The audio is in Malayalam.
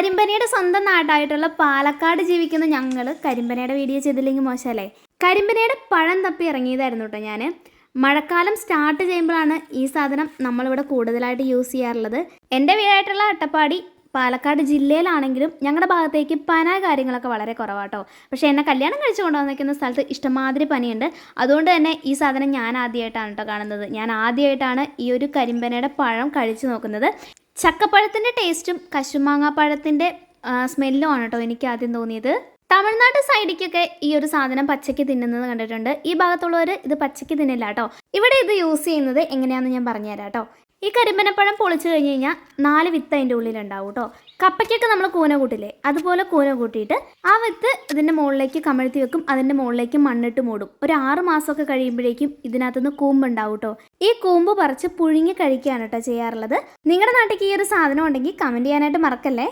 കരിമ്പനയുടെ സ്വന്തം നാടായിട്ടുള്ള പാലക്കാട് ജീവിക്കുന്ന ഞങ്ങൾ കരിമ്പനയുടെ വീഡിയോ ചെയ്തില്ലെങ്കിൽ മോശമല്ലേ? കരിമ്പനയുടെ പഴം തപ്പി ഇറങ്ങിയതായിരുന്നു കേട്ടോ ഞാൻ മഴക്കാലം സ്റ്റാർട്ട് ചെയ്യുമ്പോഴാണ് ഈ സാധനം നമ്മളിവിടെ കൂടുതലായിട്ട് യൂസ് ചെയ്യാറുള്ളത്. എന്റെ വീടായിട്ടുള്ള അട്ടപ്പാടി പാലക്കാട് ജില്ലയിലാണെങ്കിലും ഞങ്ങളുടെ ഭാഗത്തേക്ക് പന കാര്യങ്ങളൊക്കെ വളരെ കുറവാട്ടോ പക്ഷേ എന്നെ കല്യാണം കഴിച്ചു കൊണ്ടുവന്നിരിക്കുന്ന സ്ഥലത്ത് ഇഷ്ടമാതിരി പനിയുണ്ട്. അതുകൊണ്ട് തന്നെ ഈ സാധനം ഞാൻ ആദ്യമായിട്ടാണ് കേട്ടോ കാണുന്നത്. ഞാൻ ആദ്യമായിട്ടാണ് ഈ ഒരു കരിമ്പനയുടെ പഴം കഴിച്ചു നോക്കുന്നത്. ചക്കപ്പഴത്തിന്റെ ടേസ്റ്റും കശുമാങ്ങാപ്പഴത്തിന്റെ സ്മെല്ലും ആണ് കേട്ടോ എനിക്ക് ആദ്യം തോന്നിയത്. തമിഴ്നാട് സൈഡിക്കൊക്കെ ഈ ഒരു സാധനം പച്ചയ്ക്ക് തിന്നുന്നത് കണ്ടിട്ടുണ്ട്. ഈ ഭാഗത്തുള്ളവർ ഇത് പച്ചയ്ക്ക് തിന്നില്ല കേട്ടോ. ഇവിടെ ഇത് യൂസ് ചെയ്യുന്നത് എങ്ങനെയാണെന്ന് ഞാൻ പറഞ്ഞുതരാം കേട്ടോ. ഈ കരിമ്പനപ്പഴം പൊളിച്ചു കഴിഞ്ഞ് കഴിഞ്ഞാൽ നാല് വിത്ത് അതിന്റെ ഉള്ളിലുണ്ടാവും കേട്ടോ കപ്പയ്ക്കൊക്കെ നമ്മൾ കൂന കൂട്ടില്ലേ? അതുപോലെ കൂന കൂട്ടിയിട്ട് ആ വിത്ത് ഇതിന്റെ മുകളിലേക്ക് കമഴ്ത്തി വെക്കും അതിന്റെ മുകളിലേക്ക് മണ്ണിട്ട് മൂടും. ഒരു ആറ് മാസമൊക്കെ കഴിയുമ്പോഴേക്കും ഇതിനകത്തുനിന്ന് കൂമ്പുണ്ടാവും കേട്ടോ ഈ കൂമ്പ് പറിച്ച് പുഴുങ്ങി കഴിക്കുകയാണ് കേട്ടോ ചെയ്യാറുള്ളത്. നിങ്ങളുടെ നാട്ടിലേക്ക് ഈ ഒരു സാധനം ഉണ്ടെങ്കിൽ കമന്റ് ചെയ്യാനായിട്ട് മറക്കല്ലേ?